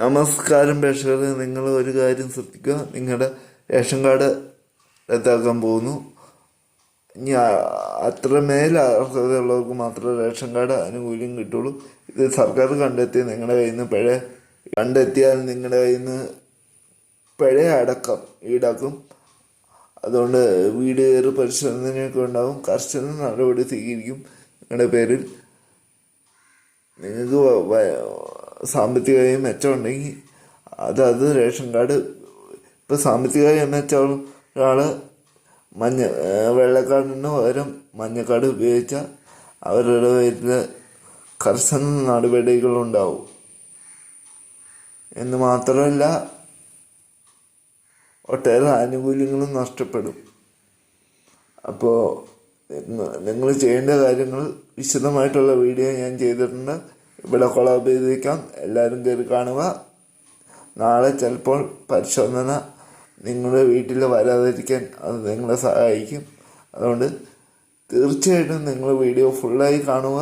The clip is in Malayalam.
നമസ്കാരം പ്രേക്ഷകരെ നിങ്ങൾ ഒരു കാര്യം ശ്രദ്ധിക്കുക. നിങ്ങളുടെ റേഷൻ കാർഡ് റദ്ദാക്കാൻ പോകുന്നു. ഇനി അത്രമേൽ അർഹതയുള്ളവർക്ക് മാത്രമേ റേഷൻ കാർഡ് ആനുകൂല്യം കിട്ടുള്ളൂ. ഇത് സർക്കാർ കണ്ടെത്തി നിങ്ങളുടെ കയ്യിൽ നിന്ന് പിഴ കണ്ടെത്തിയാൽ നിങ്ങളുടെ കയ്യിൽ നിന്ന് പിഴ അടക്കം ഈടാക്കും. അതുകൊണ്ട് വീട് കയറി പരിശോധനയൊക്കെ ഉണ്ടാകും കർശന നടപടി സ്വീകരിക്കും നിങ്ങളുടെ പേരിൽ. നിങ്ങൾക്ക് സാമ്പത്തികമായി മെച്ചമുണ്ടെങ്കിൽ അത് അത് റേഷൻ കാർഡ് ഇപ്പം സാമ്പത്തികമായി മെച്ചം ഒരാൾ മഞ്ഞ വെള്ളക്കാടിന് പകരം മഞ്ഞക്കാർഡ് ഉപയോഗിച്ചാൽ അവരുടെ പേരിൽ കർശന നടപടികളുണ്ടാവും. എന്ന് മാത്രമല്ല ഒട്ടേറെ ആനുകൂല്യങ്ങളും നഷ്ടപ്പെടും. അപ്പോൾ നിങ്ങൾ ചെയ്യേണ്ട കാര്യങ്ങൾ വിശദമായിട്ടുള്ള വീഡിയോ ഞാൻ ചെയ്തിട്ടുണ്ട്. ഇവിടെ കൊളാബ് ചെയ്ത് വയ്ക്കാം എല്ലാവരും കയറി കാണുക. നാളെ ചിലപ്പോൾ പരിശോധന നിങ്ങളുടെ വീട്ടിൽ വരാതിരിക്കാൻ അത് നിങ്ങളെ സഹായിക്കും. അതുകൊണ്ട് തീർച്ചയായിട്ടും നിങ്ങൾ വീഡിയോ ഫുള്ളായി കാണുക.